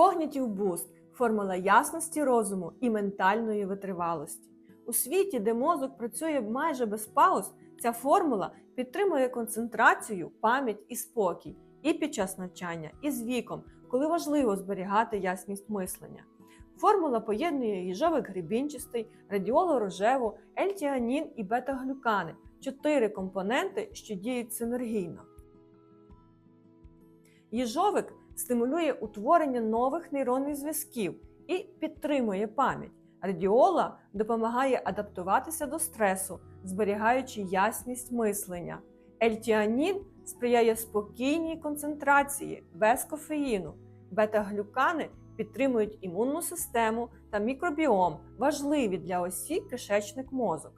Cognitive Boost – формула ясності розуму і ментальної витривалості. У світі, де мозок працює майже без пауз, ця формула підтримує концентрацію, пам'ять і спокій і під час навчання, і з віком, коли важливо зберігати ясність мислення. Формула поєднує їжовик грибінчастий, радіолу рожеву, ельтіанін і бета-глюкани чотири компоненти, що діють синергійно. Їжовик стимулює утворення нових нейронних зв'язків і підтримує пам'ять. Радіола допомагає адаптуватися до стресу, зберігаючи ясність мислення. Ельтіанін сприяє спокійній концентрації без кофеїну. Бета-глюкани підтримують імунну систему та мікробіом, важливі для осіб кишечник мозок.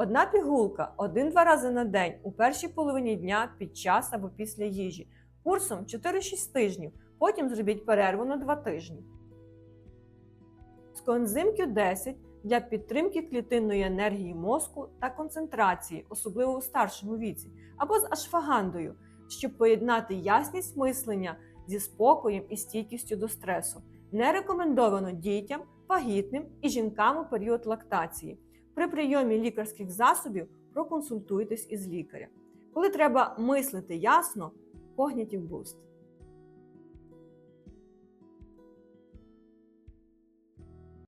Одна пігулка один-два рази на день у першій половині дня під час або після їжі, курсом 4-6 тижнів, потім зробіть перерву на 2 тижні. З коензим Q10 для підтримки клітинної енергії мозку та концентрації, особливо у старшому віці, або з ашфагандою, щоб поєднати ясність мислення зі спокоєм і стійкістю до стресу. Не рекомендовано дітям, вагітним і жінкам у період лактації. При прийомі лікарських засобів проконсультуйтесь із лікарем. Коли треба мислити ясно, Cognitive Boost.